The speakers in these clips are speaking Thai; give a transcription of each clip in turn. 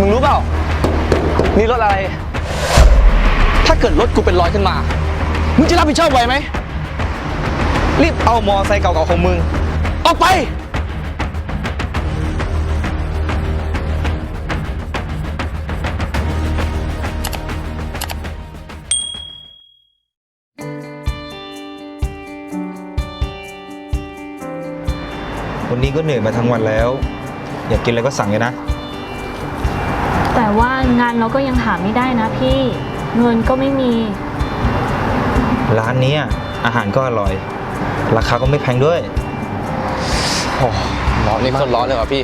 มึงรู้เปล่า นี่รถอะไร ถ้าเกิดรถกูเป็นรอยขึ้นมา มึงจะรับผิดชอบไหวไหม รีบเอามอไซค์เก่าๆของมึง ออกไป วันนี้ก็เหนื่อยมาทั้งวันแล้ว อยากกินอะไรก็สั่งเลยนะ ว่างานเราก็ยังหาไม่ได้นะพี่ เงินก็ไม่มี ร้านเนี้ยอาหารก็อร่อย ราคาก็ไม่แพงด้วย โอ้ร้อนนี่คนร้อนเลยเหรอพี่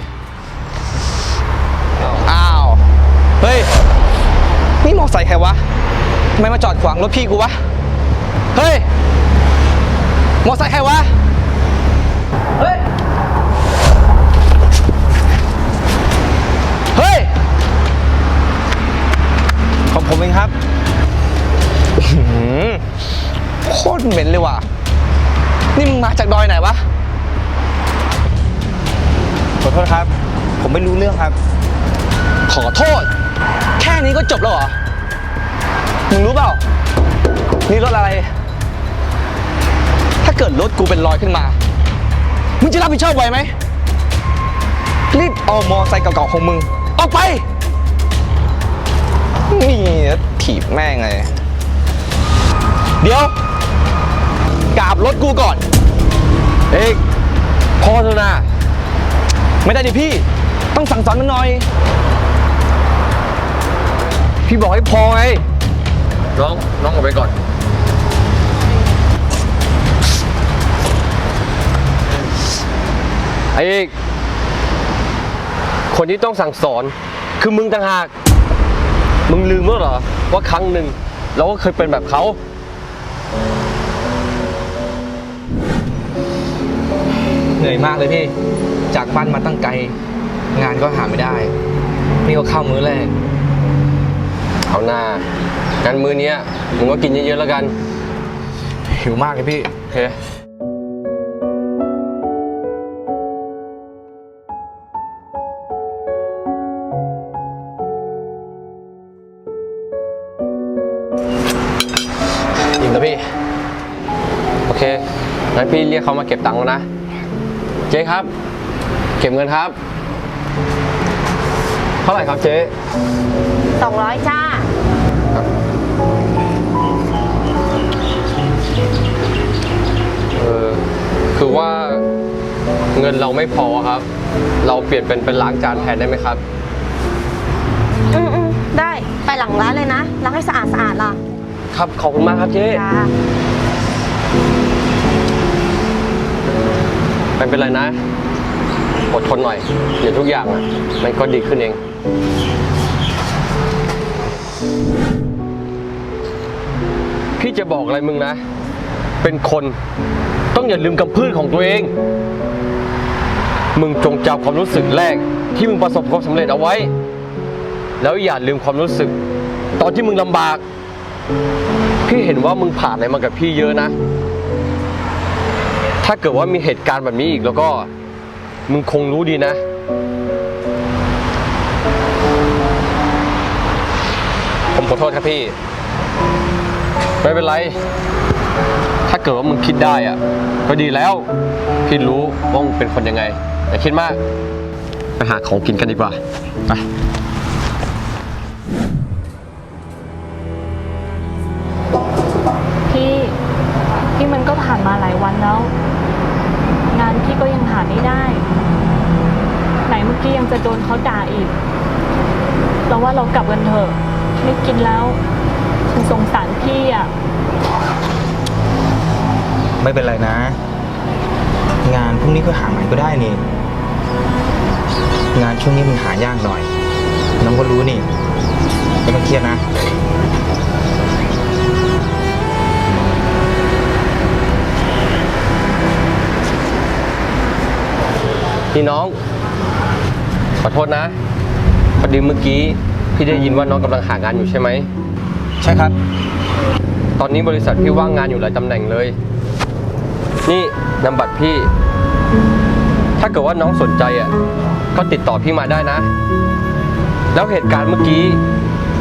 อ้าว เฮ้ย นี่มอไซค์ใครวะทำไมมาจอดขวางรถพี่กูวะ เฮ้ย มอไซค์ใครวะ เฮ้ย เฮ้ย ของผมเองครับ หืมโคตร เหม็นเลยว่ะ นี่มึงมาจากดอยไหนวะ ขอโทษครับ ผมไม่รู้เรื่องครับ ขอโทษ แค่นี้ก็จบแล้วเหรอ มึงรู้เปล่า นี่รถอะไร ถ้าเกิดรถกูเป็นรอยขึ้นมา มึงจะรับผิดชอบไหวไหม รีบเอามอไซค์เก่าๆของมึง ออกไป นี่ถีบแม่งเลย เดี๋ยว กราบรถกูก่อน เอกพ่อเถอะนะไม่ได้ดิพี่ ต้องสั่งสอนมันหน่อย พี่บอกให้พอไง น้อง น้องออกไปก่อน ไอ้เอกคนที่ต้องสั่งสอนคือมึงต่างหาก มึงลืมแล้วเหรอ ว่าครั้งหนึ่งเราก็เคยเป็นแบบเขา นื่อยมากเลยพี่ จากบ้านมาตั้งไกล งานก็หาไม่ได้ นี่ก็เข้ามื้อแรก เอาหน้างั้นมือเนี้ยมึงก็กินเยอะๆแล้วกัน หิวมากเลยพี่ โอเค อิ่มแล้วพี่ โอเคงั้นพี่เรียกเขามาเก็บตังค์แล้วนะ เจ๊ครับ เก็บเงินครับ เท่าไหร่ครับเจ๊200จ้า เออคือว่าเงินเราไม่พอครับ เราเปลี่ยนเป็นเป็นล้างจานแทนได้ไหมครับ อืมอืมได้ ไปหลังร้านเลยนะ ล้างให้สะอาดสะอาดล่ะ ครับขอบคุณมากครับเจ๊ จ้า ไม่เป็นไรนะ อดทนหน่อย เดี๋ยวทุกอย่างอะ มันก็ดีขึ้นเอง พี่จะบอกอะไรมึงนะ เป็นคนต้องอย่าลืมกำพืชของตัวเอง มึงจงจำความรู้สึกแรก ที่มึงประสบความสำเร็จเอาไว้ แล้วอย่าลืมความรู้สึก ตอนที่มึงลำบาก พี่เห็นว่ามึงผ่านอะไรมากับพี่เยอะนะ ถ้าเกิดว่ามีเหตุการณ์แบบนี้อีกแล้วก็ มึงคงรู้ดีนะ ผมขอโทษครับพี่ ไม่เป็นไร ถ้าเกิดว่ามึงคิดได้อะก็ดีแล้ว พี่รู้ว่ามึงเป็นคนยังไงอย่าคิดมาก ไปหาของกินกันดีกว่าไปี่มันก็ผ่านมาหลายวันแล้ว งานพี่ก็ยังหาไม่ได้ ไหนเมื่อกี้ยังจะโดนเขาด่าอีก เราว่าเรากลับกันเถอะ ไม่กินแล้ว ฉันสงสารพี่อะ ไม่เป็นไรนะ งานพรุ่งนี้ก็หาใหม่ก็ได้นี่ งานช่วงนี้มันหายากหน่อย น้องก็รู้นี่ไม่ต้องเครียดนะ พี่น้อง ขอโทษนะพอดีเมื่อกี้พี่ได้ยินว่าน้องกำลังหางานอยู่ใช่ไหม ใช่ครับ ตอนนี้บริษัทพี่ว่างงานอยู่หลายตำแหน่งเลย นี่นำบัตรพี่ ถ้าเกิดว่าน้องสนใจอะก็ติดต่อพี่มาได้นะ แล้วเหตุการณ์เมื่อกี้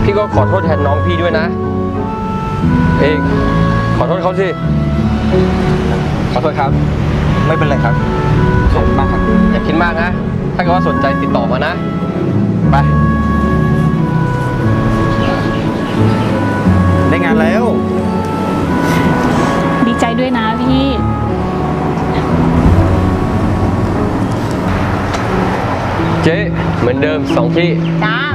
พี่ก็ขอโทษแทนน้องพี่ด้วยนะ เอกขอโทษเขาสิ ขอโทษครับ ไม่เป็นไรครับขอบคุณมาก ครับอย่าคิดมากนะ ถ้าเกิดว่าสนใจติดต่อมานะ ไป ได้งานแล้ว ดีใจด้วยนะพี่ เจ๊เหมือนเดิมสองที่ จ้าไป